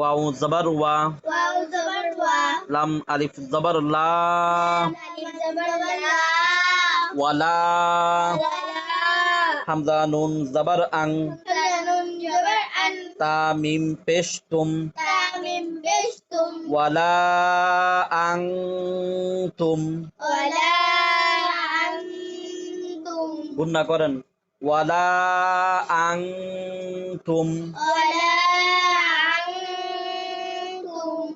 Wow জবর ওয়া wow জবর ওয়া লাম আলিফ জবর লা আলিফ জবর লা ওয়ালা হামজা নুন জবর আং নুন জবর আন তা পেশ তুম ওয়ালা আং তুম গুন্না করেন ওয়ালা আং তুম ওয়ালা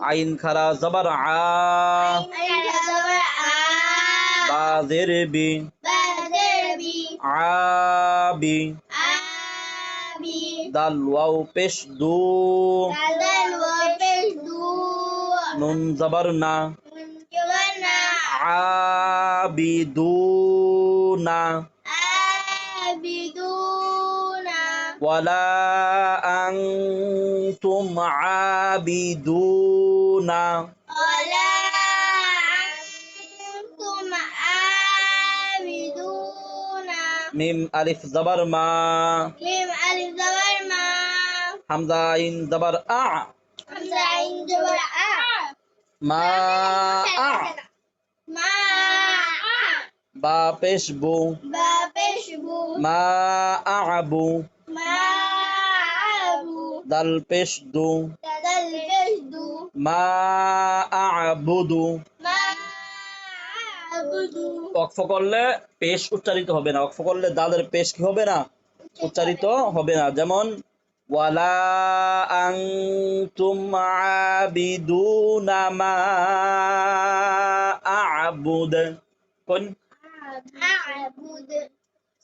আইন খারা জবর আ আইন জবর আ বা জের বি বাদের বি আবি আবি দাল ওয়াও পেশ দু দাদাল ওয়া বিস্দু নুন জবর না নুন জবর না আবিদুনা আবিদুনা ولا أنتم عابدون تسمعون ولا أنتم عابدون ميم ألف زبر ما ميم ألف زبر ما حمزة عين زبر أع حمزة عين زبر أع ما أع ما با پیش بو با پیش بو ما أعبو ما أعبو دل پیش دو دل মা অক্ফ করলে পেশ উচ্চারিত হবে না। অক্ফ করলে দাদের পেশ কি হবে না? উচ্চারিত হবে না। যেমন ওয়ালা কোন? আবুদ।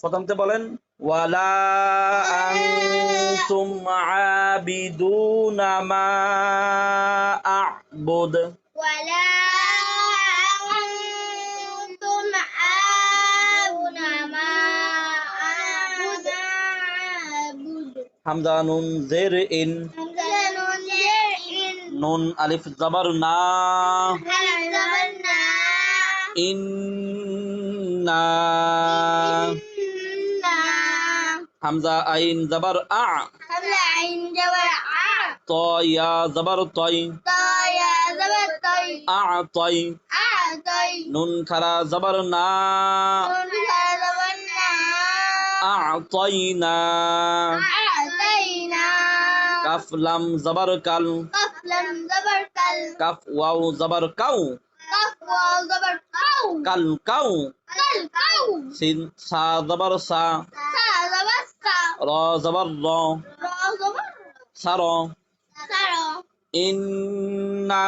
প্রথমতে বলেন ولا أنتم عابدون ما أعبد. ولا أنتم عابدون ما أعبد. حمد نون إن. نون إن. نون ألف زبرنا ألف زبرنا إنا. হামজা আইন জবর আ। হামজা আইন জবর আ। ত ইয়া জবর তই। ত ইয়া জবর তই। আ তই। আ তই। নুন খারা জবর না। নুন জবর না। আ'তাইনা ওয়াও জবর কাউ। কাফ ওয়াও সিন সা জবর সা র জবর র সার ইন্না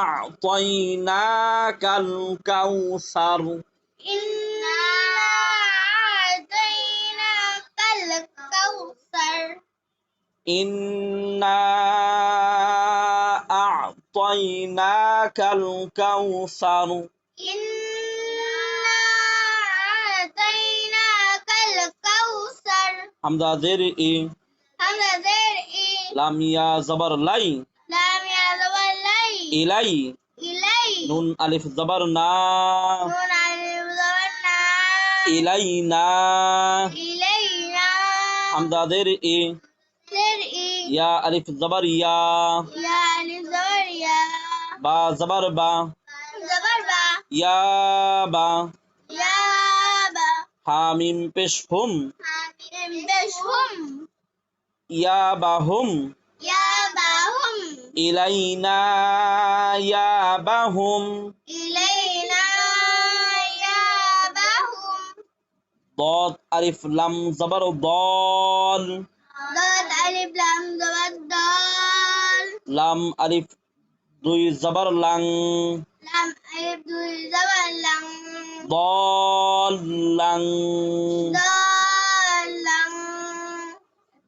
আ'তাইনাকাল কাউসার ইন্না আ'তাইনাকাল কাউসার ইন্না আ'তাইনাকাল কাউসার ইন্না همدا زیر ای همدا زیر ای لام یا زبر لای لام یا زبر لای الای الای نون ألف زبر نا نون ألف زبر نا الينا الینا همدا زیر ای زیر ای یا ألف زبر یا یا ألف زبر یا با زبر با زبر با یا با یا با حامیم پیش بشهم يا بهم يا باهم إلينا يا بهم إلينا يا باهم ضاد ألف لم زبر ضال ضاد ألف لام زبر دال لام ألف দুই জবর লাং لام ألف دو زبر لام ضال লাং دال لام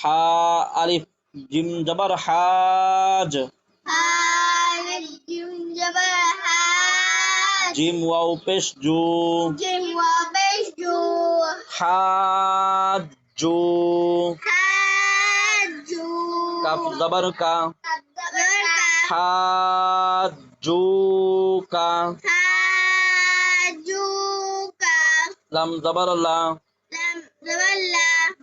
হা আলিফ জিম জবর হাজ। হাজ জিম হাজ ওয়াও পেশ জু। জিম ওয়া পেশ জু হাজ জু। হাজু কাফ জবর কা জবর কা। হাজ জু কা। লাম জবর লা। লাম জবর লা।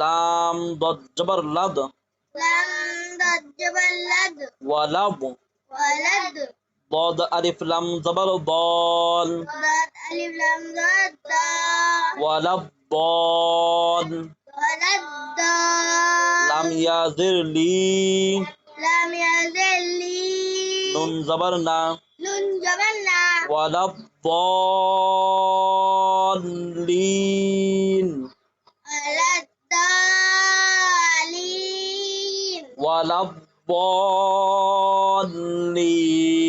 লাম ضاد জবর লাদ লাম দাদ জবর লাদ ওয়ালাব ওয়ালাদ ضاد ألف لم زبر ضال দাদ আলিফ লাম দাদ দা ولا الضال ওয়ালাদ দাল لم يزر لي লাম ইয়াজিলি نون زبرنا নুন জবর না ولا الضالين ولا الضالين